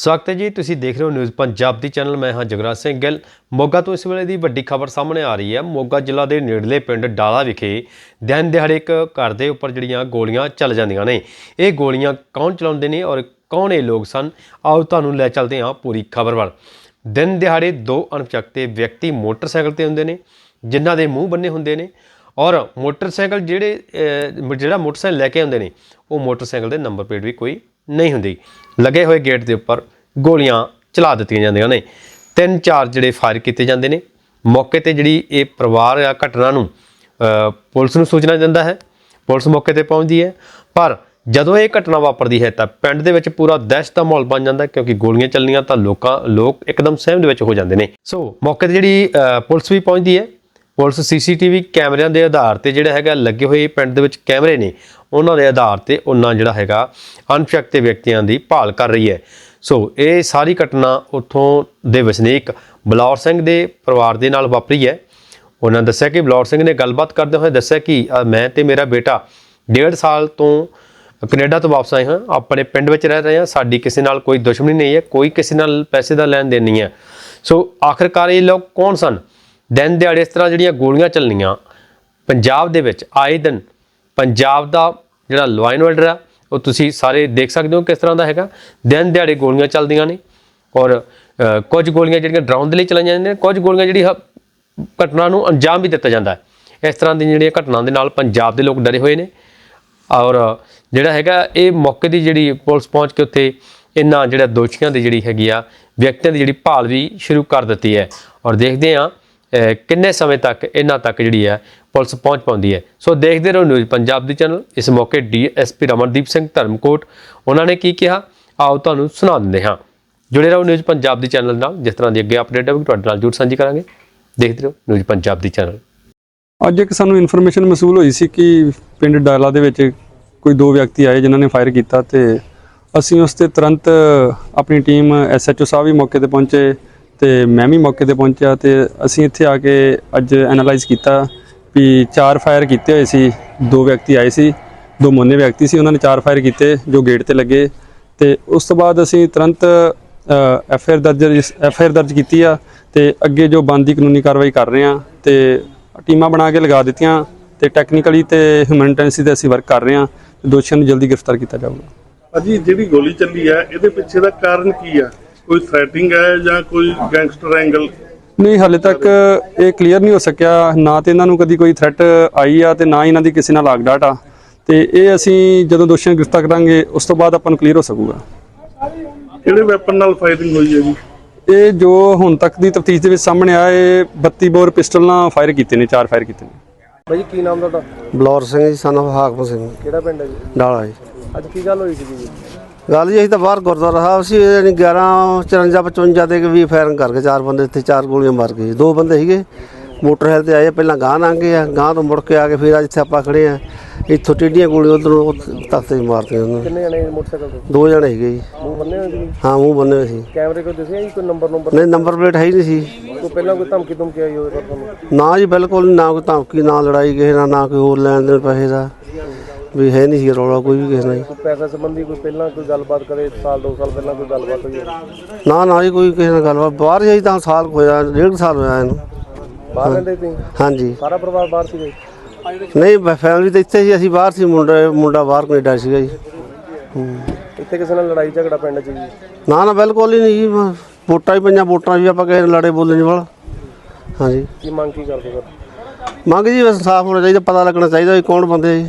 ਸਵਾਗਤ ਹੈ ਜੀ, ਤੁਸੀਂ ਦੇਖ ਰਹੇ ਹੋ ਨਿਊਜ਼ ਪੰਜਾਬ ਦੀ ਚੈਨਲ, ਮੈਂ ਹਾਂ ਜਗਰਾਜ ਸਿੰਘ ਗਿੱਲ। ਮੋਗਾ ਤੋਂ ਇਸ ਵੇਲੇ ਦੀ ਵੱਡੀ ਖਬਰ ਸਾਹਮਣੇ ਆ ਰਹੀ ਹੈ। ਮੋਗਾ ਜ਼ਿਲ੍ਹਾ ਦੇ ਨੇੜਲੇ ਪਿੰਡ ਡਾਲਾ ਵਿਖੇ ਦਿਨ ਦਿਹਾੜੇ ਇੱਕ ਘਰ ਦੇ ਉੱਪਰ ਜਿਹੜੀਆਂ ਗੋਲੀਆਂ ਚੱਲ ਜਾਂਦੀਆਂ ਨੇ। ਇਹ ਗੋਲੀਆਂ ਕੌਣ ਚਲਾਉਂਦੇ ਨੇ ਔਰ ਕੌਣ ਇਹ ਲੋਕ ਸਨ? ਆਓ ਤੁਹਾਨੂੰ ਲੈ ਚੱਲਦੇ ਹਾਂ ਪੂਰੀ ਖਬਰ ਵੱਲ। ਦਿਨ ਦਿਹਾੜੇ ਦੋ ਅਣਪਛਾਤੇ ਵਿਅਕਤੀ ਮੋਟਰਸਾਈਕਲ ਤੇ ਹੁੰਦੇ ਨੇ, ਜਿਨ੍ਹਾਂ ਦੇ ਮੂੰਹ ਬੰਨੇ ਹੁੰਦੇ ਨੇ ਔਰ ਮੋਟਰਸਾਈਕਲ ਜਿਹੜੇ ਜਿਹੜਾ ਮੋਟਰਸਾਈਕਲ ਲੈ ਕੇ ਆਉਂਦੇ ਨੇ, ਉਹ ਮੋਟਰਸਾਈਕਲ ਦੇ ਨੰਬਰ ਪਲੇਟ ਵੀ ਕੋਈ ਨਹੀਂ ਹੁੰਦੀ। ਲੱਗੇ ਹੋਏ ਗੇਟ ਦੇ ਉੱਪਰ ਗੋਲੀਆਂ ਚਲਾ ਦਿੱਤੀਆਂ ਜਾਂਦੀਆਂ ਨੇ। ਤਿੰਨ ਚਾਰ ਜਿਹੜੇ ਫਾਇਰ ਕੀਤੇ ਜਾਂਦੇ ਨੇ। ਮੌਕੇ ਤੇ ਜਿਹੜੀ ਇਹ ਪਰਿਵਾਰ ਆ ਘਟਨਾ ਨੂੰ ਪੁਲਿਸ ਨੂੰ ਸੂਚਨਾ ਦਿੰਦਾ ਹੈ। ਪੁਲਿਸ ਮੌਕੇ ਤੇ ਪਹੁੰਚਦੀ ਹੈ। ਪਰ ਜਦੋਂ ਇਹ ਘਟਨਾ ਵਾਪਰਦੀ ਹੈ ਤਾਂ ਪਿੰਡ ਦੇ ਵਿੱਚ ਪੂਰਾ ਦਹਿਸ਼ਤ ਦਾ ਮਾਹੌਲ ਬਣ ਜਾਂਦਾ ਕਿਉਂਕਿ ਗੋਲੀਆਂ ਚੱਲਣੀਆਂ ਤਾਂ ਲੋਕਾਂ, ਲੋਕ ਇੱਕਦਮ ਸਹਿਮ ਦੇ ਵਿੱਚ ਹੋ ਜਾਂਦੇ ਨੇ। ਸੋ ਮੌਕੇ ਤੇ ਜਿਹੜੀ ਪੁਲਿਸ ਵੀ ਪਹੁੰਚਦੀ ਹੈ। ਪੁਲਿਸ ਸੀਸੀਟੀਵੀ ਕੈਮਰਿਆਂ ਦੇ ਆਧਾਰ ਤੇ ਜਿਹੜਾ ਹੈਗਾ ਲੱਗੇ ਹੋਏ ਪਿੰਡ ਦੇ ਵਿੱਚ ਕੈਮਰੇ ਨੇ। ਉਹਨਾਂ ਦੇ ਆਧਾਰ ਤੇ ਉਹਨਾਂ ਜਿਹੜਾ ਹੈਗਾ ਅਣਪਛਾਤੇ ਵਿਅਕਤੀਆਂ ਦੀ ਭਾਲ ਕਰ ਰਹੀ ਹੈ। ਸੋ ਇਹ ਸਾਰੀ ਘਟਨਾ ਉੱਥੋਂ ਦੇ ਵਸਨੀਕ ਬਲੌਰ ਸਿੰਘ ਦੇ ਪਰਿਵਾਰ ਦੇ ਨਾਲ ਵਾਪਰੀ ਹੈ। ਉਹਨਾਂ ਦੱਸਿਆ ਕਿ ਬਲੌਰ ਸਿੰਘ ਨੇ ਗੱਲਬਾਤ ਕਰਦੇ ਹੋਏ ਦੱਸਿਆ ਕਿ ਅ, ਮੈਂ ਤੇ ਮੇਰਾ ਬੇਟਾ ਡੇਢ ਸਾਲ ਤੋਂ ਕੈਨੇਡਾ ਤੋਂ ਵਾਪਸ ਆਏ ਹਾਂ। ਆਪਣੇ ਪਿੰਡ ਵਿੱਚ ਰਹਿ ਰਹੇ ਹਾਂ। ਸਾਡੀ ਕਿਸੇ ਨਾਲ ਕੋਈ ਦੁਸ਼ਮਣੀ ਨਹੀਂ ਹੈ। ਕੋਈ ਕਿਸੇ ਨਾਲ ਪੈਸੇ ਦਾ ਲੈਣ ਦੇਣ ਨਹੀਂ ਹੈ। ਸੋ ਆਖਰਕਾਰ ਇਹ ਲੋਕ ਕੌਣ ਸਨ? ਦਿਨ ਦਿਹਾੜੇ ਇਸ ਤਰ੍ਹਾਂ ਜਿਹੜੀਆਂ ਗੋਲੀਆਂ ਚੱਲਣੀਆਂ ਪੰਜਾਬ ਦੇ ਵਿੱਚ ਆਏ ਦਿਨ ਪੰਜਾਬ ਦਾ ਜਿਹੜਾ ਲਾਈਨ ਆਰਡਰ ਆ, ਉਹ ਤੁਸੀਂ ਸਾਰੇ ਦੇਖ ਸਕਦੇ ਹੋ ਕਿਸ ਤਰ੍ਹਾਂ ਦਾ ਹੈਗਾ। ਦਿਨ ਦਿਹਾੜੇ ਗੋਲੀਆਂ ਚੱਲਦੀਆਂ ਨੇ ਔਰ ਕੁਝ ਗੋਲੀਆਂ ਜਿਹੜੀਆਂ ਡਰਾਉਣ ਦੇ ਲਈ ਚਲਾਈਆਂ ਜਾਂਦੀਆਂ ਨੇ, ਕੁਝ ਗੋਲੀਆਂ ਜਿਹੜੀ ਹ- ਘਟਨਾ ਨੂੰ ਅੰਜਾਮ ਵੀ ਦਿੱਤਾ ਜਾਂਦਾ ਹੈ। ਇਸ ਤਰ੍ਹਾਂ ਦੀਆਂ ਜਿਹੜੀਆਂ ਘਟਨਾ ਦੇ ਨਾਲ ਪੰਜਾਬ ਦੇ ਲੋਕ ਡਰੇ ਹੋਏ ਨੇ ਔਰ ਜਿਹੜਾ ਹੈਗਾ, ਇਹ ਮੌਕੇ ਦੀ ਜਿਹੜੀ ਪੁਲਿਸ ਪਹੁੰਚ ਕੇ ਉੱਥੇ ਇਹਨਾਂ ਜਿਹੜਾ ਦੋਸ਼ੀਆਂ ਦੀ ਜਿਹੜੀ ਹੈਗੀ ਆ, ਵਿਅਕਤੀਆਂ ਦੀ ਜਿਹੜੀ ਭਾਲ ਵੀ ਸ਼ੁਰੂ ਕਰ ਦਿੱਤੀ ਹੈ। ਔਰ ਦੇਖਦੇ ਹਾਂ ਕਿੰਨੇ ਸਮੇਂ ਤੱਕ ਇਹਨਾਂ ਤੱਕ ਜਿਹੜੀ ਹੈ ਪੁਲਿਸ ਪਹੁੰਚ ਪਾਉਂਦੀ ਹੈ? ਸੋ ਦੇਖਦੇ ਰਹੋ ਨਿਊਜ਼ ਪੰਜਾਬ ਦੀ ਚੈਨਲ। ਇਸ ਮੌਕੇ ਡੀਐਸਪੀ ਰਮਨਦੀਪ ਸਿੰਘ ਧਰਮਕੋਟ, ਉਹਨਾਂ ਨੇ ਕੀ ਕਿਹਾ? ਆਓ ਤੁਹਾਨੂੰ ਸੁਣਾ ਦਿੰਦੇ ਹਾਂ। ਜੁੜੇ ਰਹੋ ਨਿਊਜ਼ ਪੰਜਾਬ ਦੀ ਚੈਨਲ ਨਾਲ। ਜਿਸ ਤਰ੍ਹਾਂ ਦੀ ਅੱਗੇ ਅਪਡੇਟ ਹੈ, ਤੁਹਾਡੇ ਨਾਲ ਜੁੜ ਸਾਂਝੀ ਕਰਾਂਗੇ। ਦੇਖਦੇ ਰਹੋ ਨਿਊਜ਼ ਪੰਜਾਬ ਦੀ ਚੈਨਲ। ਅੱਜ ਇੱਕ ਸਾਨੂੰ ਇਨਫੋਰਮੇਸ਼ਨ ਮਸੂਲ ਹੋਈ ਸੀ ਕਿ ਪਿੰਡ ਡਾਲਾ ਦੇ ਵਿੱਚ ਕੋਈ ਦੋ ਵਿਅਕਤੀ ਆਏ ਜਿਨ੍ਹਾਂ ਨੇ ਫਾਇਰ ਕੀਤਾ ਤੇ ਅਸੀਂ ਉਸ ਤੇ ਤੁਰੰਤ ਆਪਣੀ ਟੀਮ ਐਸਐਚਓ ਸਾਹਿਬ ਵੀ ਮੌਕੇ ਤੇ ਪਹੁੰਚੇ। ਤੇ ਮੈਂ ਵੀ ਮੌਕੇ ਤੇ ਪਹੁੰਚਿਆ ਤੇ ਅਸੀਂ ਇੱਥੇ ਆ ਕੇ ਅੱਜ ਐਨਾਲਾਈਜ਼ ਕੀਤਾ ਵੀ ਚਾਰ ਫਾਇਰ ਕੀਤੇ ਹੋਏ ਸੀ, ਦੋ ਵਿਅਕਤੀ ਆਏ ਸੀ, ਦੋ ਮੋਨੇ ਵਿਅਕਤੀ ਸੀ, ਉਹਨਾਂ ਨੇ ਚਾਰ ਫਾਇਰ ਕੀਤੇ ਜੋ ਗੇਟ ਤੇ ਲੱਗੇ ਤੇ ਉਸ ਤੋਂ ਬਾਅਦ ਅਸੀਂ ਤੁਰੰਤ ਐਫਆਈਆਰ ਦਰਜ ਐਫ ਆਰ ਦਰਜ ਕੀਤੀ ਆ ਤੇ ਅੱਗੇ ਜੋ ਬਣਦੀ ਕਾਨੂੰਨੀ ਕਾਰਵਾਈ ਕਰ ਰਹੇ ਆ ਤੇ ਟੀਮਾਂ ਬਣਾ ਕੇ ਲਗਾ ਦਿੱਤੀਆਂ ਤੇ ਟੈਕਨੀਕਲੀ ਤੇ ਹਿਊਮਨਿਟੈਂਸੀ ਤੇ ਅਸੀਂ ਵਰਕ ਕਰ ਰਹੇ ਆ ਦੋਸ਼ੀਆਂ ਨੂੰ ਜਲਦੀ ਗ੍ਰਿਫਤਾਰ ਕੀਤਾ ਜਾਊਗਾ। ਅਜੀ ਜਿਹੜੀ ਗੋਲੀ ਚੱਲੀ ਹੈ ਇਹਦੇ ਪਿੱਛੇ ਦਾ ਕਾਰਨ ਕੀ ਆ? ਕੋਈ ਥ੍ਰੈਟਿੰਗ ਹੈ ਜਾਂ ਕੋਈ ਗੈਂਗਸਟਰ ਐਂਗਲ ਨਹੀਂ ਹਾਲੇ ਤੱਕ ਇਹ ਕਲੀਅਰ ਨਹੀਂ ਹੋ ਸਕਿਆ। ਨਾ ਤੇ ਇਹਨਾਂ ਨੂੰ ਕਦੀ ਕੋਈ ਥ੍ਰੈਟ ਆਈ ਆ ਤੇ ਨਾ ਇਹਨਾਂ ਦੀ ਕਿਸੇ ਨਾਲ ਲਾਗ ਡਾਟ ਆ। ਤੇ ਇਹ ਅਸੀਂ ਜਦੋਂ ਦੋਸ਼ੀਆਂ ਨੂੰ ਗ੍ਰਿਫਤਾਰ ਕਰਾਂਗੇ ਉਸ ਤੋਂ ਬਾਅਦ ਆਪਾਂ ਨੂੰ ਕਲੀਅਰ ਹੋ ਸਕੂਗਾ। ਕਿਹੜੇ ਵੈਪਨ ਨਾਲ ਫਾਇਰਿੰਗ ਹੋਈ ਹੈ ਜੀ? ਇਹ ਜੋ ਹੁਣ ਤੱਕ ਦੀ ਤਫਤੀਸ਼ ਦੇ ਵਿੱਚ ਸਾਹਮਣੇ ਆਇਆ ਇਹ 32 ਬੋਰ ਪਿਸਟਲ ਨਾਲ ਫਾਇਰ ਕੀਤੇ ਨੇ ਚਾਰ ਫਾਇਰ ਕੀਤੇ ਨੇ। ਭਾਈ ਕੀ ਨਾਮ ਤੁਹਾਡਾ? ਬਲੌਰ ਸਿੰਘ ਜੀ ਸਨ ਹਾਕਮ ਸਿੰਘ। ਕਿਹੜਾ ਪਿੰਡ ਹੈ ਜੀ? ਡਾਲਾ ਜੀ। ਅੱਜ ਕੀ ਗੱਲ ਹੋਈ ਸੀ ਜੀ? ਗੱਲ ਜੀ ਅਸੀਂ ਤਾਂ ਬਾਹਰ ਗੁਰਦੁਆਰਾ ਸਾਹਿਬ ਸੀ ਯਾਨੀ 11 54 55 ਤੇ ਵੀ ਫਾਇਰਿੰਗ ਕਰਕੇ ਚਾਰ ਬੰਦੇ ਇੱਥੇ ਚਾਰ ਗੋਲੀਆਂ ਮਾਰ ਗਏ ਦੋ ਬੰਦੇ ਸੀਗੇ ਮੋਟਰਸਾਈਕਲ ਤੇ ਆਏ ਪਹਿਲਾਂ ਗਾਂ ਲੰਘੇ ਆ ਗਾਂ ਤੋਂ ਮੁੜ ਕੇ ਆ ਕੇ ਫਿਰ ਅੱਜ ਇੱਥੇ ਆਪਾਂ ਖੜੇ ਆ। ਇੱਥੋਂ ਟੇਡੀਆਂ ਗੋਲੀਆਂ ਉਧਰੋਂ ਤਖਤੇ 'ਚ ਮਾਰਤੀਆਂ ਉਹਨਾਂ। ਕਿੰਨੇ ਜਣੇ ਮੋਟਰਸਾਈਕਲ ਤੇ? ਦੋ ਜਣੇ ਸੀਗੇ ਜੀ। ਮੂੰਹ ਬੰਨੇ ਹੋਏ ਸੀ? ਹਾਂ ਮੂੰਹ ਬੰਨੇ ਹੋਏ ਸੀ। ਕੈਮਰੇ ਕੋਈ ਦਿਸਿਆ ਜੀ ਕੋਈ ਨੰਬਰ ਨੰਬਰ? ਨਹੀਂ ਨੰਬਰ ਪਲੇਟ ਹੈ ਹੀ ਨਹੀਂ ਸੀ। ਕੋਈ ਪਹਿਲਾਂ ਕੋਈ ਧਮਕੀ ਧਮਕੀ ਆਈ ਹੋਵੇ ਤੁਹਾਨੂੰ? ਨਾ ਜੀ ਬਿਲਕੁਲ ਨਾ ਕੋਈ ਧਮਕੀ ਨਾ ਲੜਾਈ ਕਿਸੇ ਨਾਲ ਨਾ ਕੋਈ ਹੋਰ ਲੈਣ ਦੇਣ ਪੈਸੇ ਦਾ। ਵੀ ਹੈ ਨਹੀਂ ਸੀ ਰੌਲਾ ਕੋਈ ਵੀ ਕਿਸੇ ਨਾਲ ਜੀ ਕੋਈ ਪੈਸਾ ਸੰਬੰਧੀ ਕੋਈ ਪਹਿਲਾਂ ਕੋਈ ਗੱਲਬਾਤ ਕਰੇ ਸਾਲ ਦੋ ਸਾਲ ਪਹਿਲਾਂ ਕੋਈ ਗੱਲਬਾਤ ਹੋਈ? ਨਾ ਨਾ ਜੀ ਕੋਈ ਕਿਸੇ ਨਾਲ ਗੱਲਬਾਤ। ਬਾਹਰ ਜਾਈ ਤਾਂ ਸਾਲ ਕੁ ਹੋਇਆ ਡੇਢ ਕੁ ਸਾਲ ਹੋਇਆ ਇਹਨੂੰ। ਬਾਹਰ ਰਹਿੰਦੇ ਸੀ ਹਾਂਜੀ। ਸਾਰਾ ਪਰਿਵਾਰ ਬਾਹਰ ਸੀ ਨਹੀਂ ਫੈਮਿਲੀ ਤਾਂ ਇੱਥੇ ਸੀ ਅਸੀਂ ਬਾਹਰ ਸੀ ਮੁੰਡਾ ਮੁੰਡਾ ਬਾਹਰ ਕੈਨੇਡਾ ਸੀਗਾ ਜੀ। ਹੂੰ। ਇੱਥੇ ਕਿਸੇ ਨਾਲ ਲੜਾਈ ਝਗੜਾ ਪਿੰਡ 'ਚ ਜੀ? ਨਾ ਨਾ ਬਿਲਕੁਲ ਹੀ ਨਹੀਂ ਜੀ। ਵੋਟਾਂ ਹੀ ਪਈਆਂ ਵੋਟਾਂ ਵੀ ਆਪਾਂ ਕਿਸੇ ਨਾਲ ਲੜੇ ਬੋਲੇ ਨਹੀਂ ਵਾਲਾ। ਹਾਂਜੀ। ਕੀ ਮੰਗ ਕੀ ਕਰਦੇ ਸਰ ਮੰਗ ਜੀ ਬਸ ਸਾਫ਼ ਹੋਣਾ ਚਾਹੀਦਾ ਪਤਾ ਲੱਗਣਾ ਚਾਹੀਦਾ ਵੀ ਕੌਣ ਬੰਦੇ ਆ ਜੀ।